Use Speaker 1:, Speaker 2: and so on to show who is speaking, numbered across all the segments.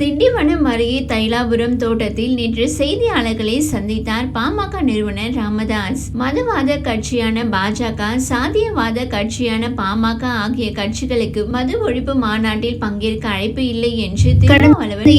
Speaker 1: திண்டிவனம் அருகே தைலாபுரம் தோட்டத்தில் நேற்று செய்தியாளர்களை சந்தித்தார் பாமக நிறுவனர் ராமதாஸ். மதவாத கட்சியான பாஜக சாதியவாத கட்சியான பாமக ஆகிய கட்சிகளுக்கு மது ஒழிப்பு மாநாட்டில் பங்கேற்க அழைப்பு இல்லை என்று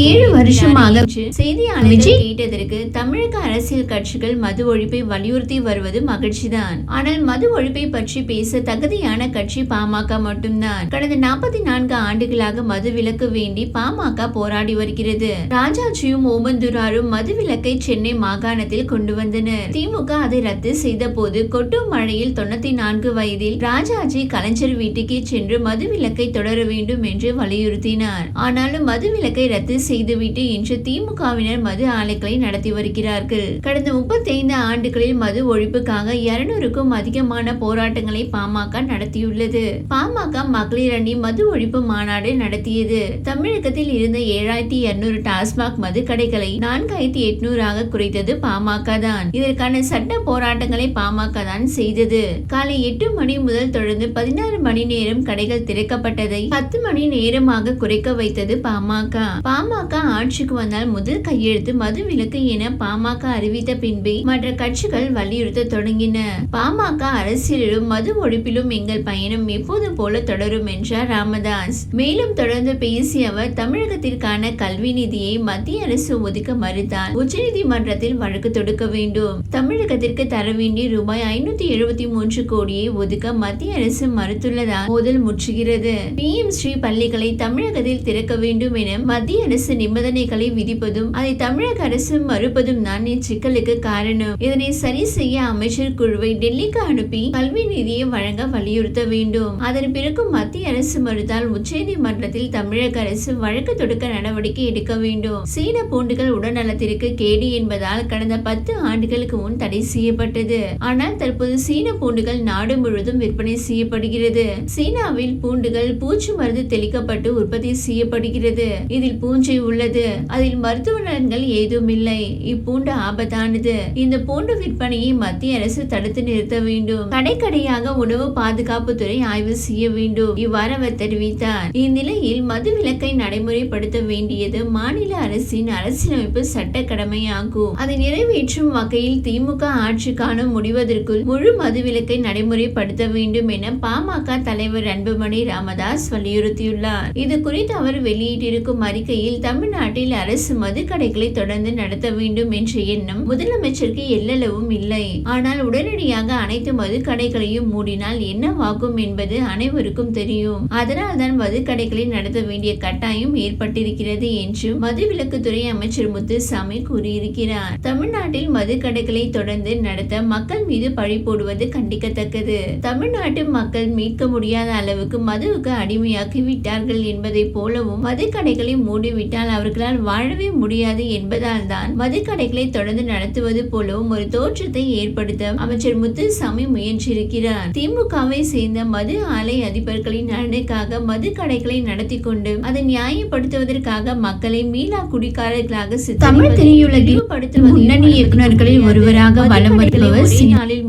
Speaker 1: ஏழு வருஷமாக செய்தியாளர்கள் கேட்டதற்கு தமிழக அரசியல் கட்சிகள் மது ஒழிப்பை வலியுறுத்தி வருவது மகிழ்ச்சிதான். ஆனால் மது ஒழிப்பை பற்றி பேச தகுதியான கட்சி பாமக மட்டும்தான். கடந்த நாற்பத்தி நான்கு ஆண்டுகளாக மது விலக்கு வேண்டி பாமக போராடி வருகிறது. ராஜாஜியும் ஓமந்தூராரும் மதுவிலக்கை சென்னை மாகாணத்தில் கொண்டு வந்தனர். திமுக அதை ரத்து செய்த போது கொட்டும் மழையில் தொண்ணூத்தி நான்கு வயதில் ராஜாஜி கலைஞர் வீட்டுக்கே சென்று மது விலக்கை தொடர வேண்டும் என்று வலியுறுத்தினார். ஆனாலும் மது விலக்கை ரத்து செய்துவிட்டு இன்று திமுகவினர் மது ஆலைகளை நடத்தி வருகிறார்கள். கடந்த முப்பத்தைந்து ஆண்டுகளில் மது ஒழிப்புக்காக இருநூறுக்கும் அதிகமான போராட்டங்களை பாமக நடத்தியுள்ளது. பாமக மகளிர் அணி மது ஒழிப்பு மாநாடு நடத்தியது. தமிழகத்தில் இருந்த ஏழாயிரத்தி இருநூறு டாஸ்மாக் மது கடைகளை நான்காயிரத்தி எட்நூறாக குறைத்தது பாமக தான். இதற்கான சட்ட போராட்டங்களை பாமக தான் செய்தது. காலை எட்டு மணி முதல் தொடர்ந்து பதினாறு மணி நேரம் கடைகள் திறக்கப்பட்டதை பத்து மணி நேரமாக குறைக்க வைத்தது பாமக. பாமக ஆட்சிக்கு வந்தால் முதல் கையெழுத்து மது விலக்கு என பாமக அறிவித்த பின்பே மற்ற கட்சிகள் வலியுறுத்த தொடங்கின. பாமக அரசியலிலும் மது ஒழிப்பிலும் எங்கள் பயணம் எப்போது போல தொடரும் என்றார் ராமதாஸ். மேலும் தொடர்ந்து பேசிய அவர் தமிழகத்திற்கான கல்வி நிதியை மத்திய அரசு ஒதுக்க மறுத்தால் உச்சநீதிமன்றத்தில் வழக்கு தொடுக்க வேண்டும். தமிழகத்திற்கு தர வேண்டிய ரூபாய் ஐநூத்தி எழுபத்தி மூன்று கோடியை ஒதுக்க மத்திய அரசு மறுத்துள்ளதால் மோதல் முற்றுகிறது. பி. எம். ஸ்ரீ பள்ளிகளை தமிழகத்தில் திறக்க வேண்டும் என மத்திய அரசு நிபந்தனைகளை விதிப்பதும் அதை தமிழக அரசு மறுப்பதும் தான் இச்சிக்கலுக்கு காரணம். இதனை சரி செய்ய அமைச்சர் குழுவை டெல்லிக்கு அனுப்பி கல்வி நிதியை வழங்க வலியுறுத்த வேண்டும். அதன் பிறகு மத்திய அரசு மறுத்தால் உச்சநீதிமன்றத்தில் தமிழக அரசு வழக்கு தொடுக்க நடவடிக்கை எடுக்க வேண்டும். சீன பூண்டுகள் உடல்நலத்திற்கு கேடு என்பதால் கடந்த பத்து ஆண்டுகளுக்கு முன் தடை செய்யப்பட்டது. ஆனால் தற்போது சீன பூண்டுகள் நாடு முழுவதும் விற்பனை செய்யப்படுகிறது. சீனாவில் பூண்டுகள் பூச்சி மருந்து தெளிக்கப்பட்டு உற்பத்தி செய்யப்படுகிறது. இதில் பூஞ்சை உள்ளது. அதில் மருத்துவ நலன்கள் ஏதும் இல்லை இப்பூண்டு ஆபத்தானது. இந்த பூண்டு விற்பனையை மத்திய அரசு தடுத்து நிறுத்த வேண்டும். கடைக்கடையாக உணவு பாதுகாப்புத்துறை ஆய்வு செய்ய வேண்டும். இவ்வாறு அவர் தெரிவித்தார். இந்நிலையில் மது விலக்கை நடைமுறைப்படுத்த வேண்டும். வேண்டியது மாநில அரசின் அரசியலமைப்பு சட்ட கடமையாகும் அதை நிறைவேற்றும் வகையில் திமுக ஆட்சி காண முடிவதற்குள் முழு மதுவிலக்கை நடைமுறைப்படுத்த வேண்டும் என பாமக தலைவர் அன்புமணி ராமதாஸ் வலியுறுத்தியுள்ளார். இது குறித்து அவர் வெளியிட்டிருக்கும் அறிக்கையில் தமிழ்நாட்டில் அரசு மதுக்கடைகளை தொடர்ந்து நடத்த வேண்டும் என்ற எண்ணம் முதலமைச்சருக்கு எல்லளவும் இல்லை. ஆனால் உடனடியாக அனைத்து மதுக்கடைகளையும் மூடினால் என்னவாகும் என்பது அனைவருக்கும் தெரியும். அதனால்தான் மதுக்கடைகளை நடத்த வேண்டிய கட்டாயம் ஏற்பட்டிருக்கிறது. என்று மதுவிலக்குத்துறை அமைச்சர் முத்துசாமி கூறியிருக்கிறார். தமிழ்நாட்டில் மதுக்கடைகளை தொடர்ந்து நடத்த மக்கள் மீது பழி போடுவது கண்டிக்கத்தக்கது. தமிழ்நாட்டு மக்கள் மீட்க முடியாத அளவுக்கு மதுவுக்கு அடிமையாக்கி விட்டார்கள் என்பதை போலவும் மதுக்கடைகளை மூடிவிட்டால் அவர்களால் வாழவே முடியாது என்பதால் தான் மதுக்கடைகளை தொடர்ந்து நடத்துவது போலவும் ஒரு தோற்றத்தை ஏற்படுத்த அமைச்சர் முத்துசாமி முயன்றிருக்கிறார். திமுகவை சேர்ந்த மது ஆலை அதிபர்களின் நலனுக்காக மதுக்கடைகளை நடத்தி கொண்டு அதை நியாயப்படுத்துவதற்காக மக்களை மீளா குடிக்காரர்களாக தமிழ் திரையுலகில் முன்னணி இயக்குநர்களில் ஒருவராக வலம் வருபவர்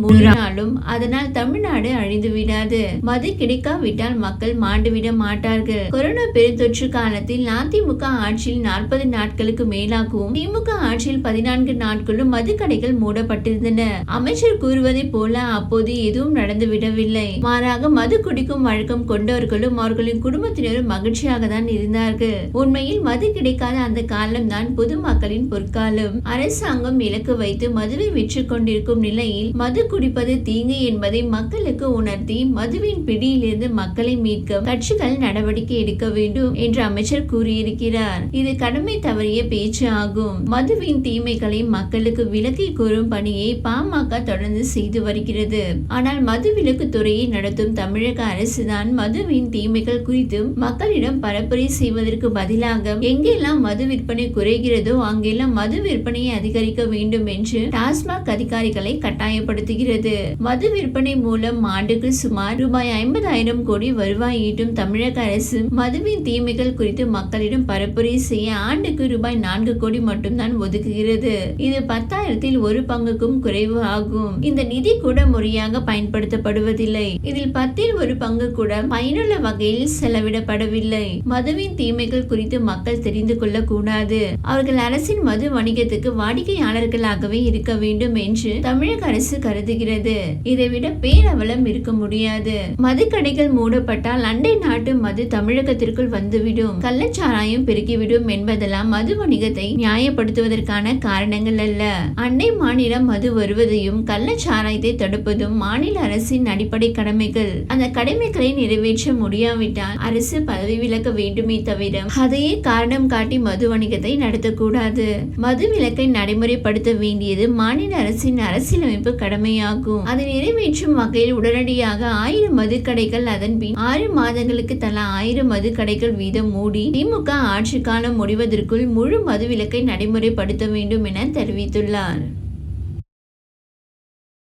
Speaker 1: மூடினாலும் அதனால் தமிழ்நாடு அழிந்து விடாது மது கிடைக்காவிட்டால் மக்கள் மாண்டுவிட மாட்டார்கள். கொரோனா பெருந்தொற்று காலத்தில் அதிமுக ஆட்சியில் நாற்பது நாட்களுக்கு மேலாகவும் திமுக ஆட்சியில் பதினான்கு நாட்களும் மதுக்கடைகள் மூடப்பட்டிருந்தன. அமைச்சர் கூறுவதை போல அப்போது எதுவும் நடந்து விடவில்லை மாறாக மது குடிக்கும் வழக்கம் கொண்டவர்களும் அவர்களின் குடும்பத்தினரும் மகிழ்ச்சியாக தான் இருந்தார்கள். உண்மையில் மது கிடைக்காத அந்த காலம்தான் பொதுமக்களின் பொற்காலம். அரசாங்கம் இலக்கு வைத்து மதுவை விற்று கொண்டிருக்கும் நிலையில் மது குடிப்பது தீங்கு என்பதை மக்களுக்கு உணர்த்தி மதுவின் பிடியிலிருந்து மக்களை மீட்க கட்சிகள் நடவடிக்கை எடுக்க வேண்டும் என்று அமைச்சர் கூறியிருக்கிறார். இது கடமை தவறிய பேச்சு ஆகும். மதுவின் தீமைகளை மக்களுக்கு விலக்கி கூறும் பணியை பாமக தொடர்ந்து செய்து வருகிறது. ஆனால் மது விலக்கு துறையை நடத்தும் தமிழக அரசுதான் மதுவின் தீமைகள் குறித்து மக்களிடம் பரப்புரை செய்வதற்கு பதிலாக எங்கெல்லாம் மது விற்பனை குறைகிறதோ அங்கெல்லாம் மது விற்பனையை அதிகரிக்க வேண்டும் என்று டாஸ்மாக் அதிகாரிகளை கட்டாயப்படுத்துகிறது. மது விற்பனை மூலம் ஆண்டுக்கு சுமார் ரூபாய் ஐம்பதாயிரம் கோடி வருவாய் ஈட்டும் தமிழக அரசு. மதுவின் தீமைகள் குறித்து மக்களிடம் பரப்புரை செய்ய ஆண்டுக்கு ரூபாய் நான்கு கோடி மட்டும்தான் ஒதுக்குகிறது. இது பத்தாயிரத்தில் ஒரு பங்குக்கும் குறைவு ஆகும். இந்த நிதி கூட முறையாக பயன்படுத்தப்படுவதில்லை. இதில் பத்தில் ஒரு பங்கு கூட பயனுள்ள வகையில் செலவிடப்படவில்லை. மதுவின் தீமைகள் குறித்து மக்கள் தெரிந்து கொள்ளக்கூடாது. அவர்கள் அரசின் மது வணிகத்துக்கு வாடிக்கையாளர்களாகவே இருக்க வேண்டும் என்று தமிழக அரசு கருதுகிறது. இதைவிட பேரவலம் இருக்க முடியாது. மதுக்கடைகள் மூடப்பட்டால் அண்டை நாட்டு மது தமிழகத்திற்குள் வந்துவிடும். கள்ளச்சாராயம் பெருகிவிடும் என்பதெல்லாம் மது வணிகத்தை நியாயப்படுத்துவதற்கான காரணங்கள் அல்ல. அண்டை மாநிலம் மது வருவதையும் கள்ளச்சாராயத்தை தடுப்பதும் மாநில அரசின் அடிப்படை கடமைகள். அந்த கடமைகளை நிறைவேற்ற முடியாவிட்டால் அரசு பதவி விலக்க வேண்டுமே தவிர அதையே காரணம் காட்டி மது வணிகத்தை நடத்தக்கூடாது. மது விலக்கை நடைமுறைப்படுத்த வேண்டியது மாநில அரசின் அரசியலமைப்பு கடமையாகும். அதை நிறைவேற்றும் வகையில் உடனடியாக ஆயிரம் மதுக்கடைகள் அதன் பின் ஆறு மாதங்களுக்கு தலா ஆயிரம் மதுக்கடைகள் வீதம் மூடி திமுக ஆட்சி காலம் முடிவதற்குள் முழு மது விலக்கை நடைமுறைப்படுத்த வேண்டும் என தெரிவித்துள்ளார்.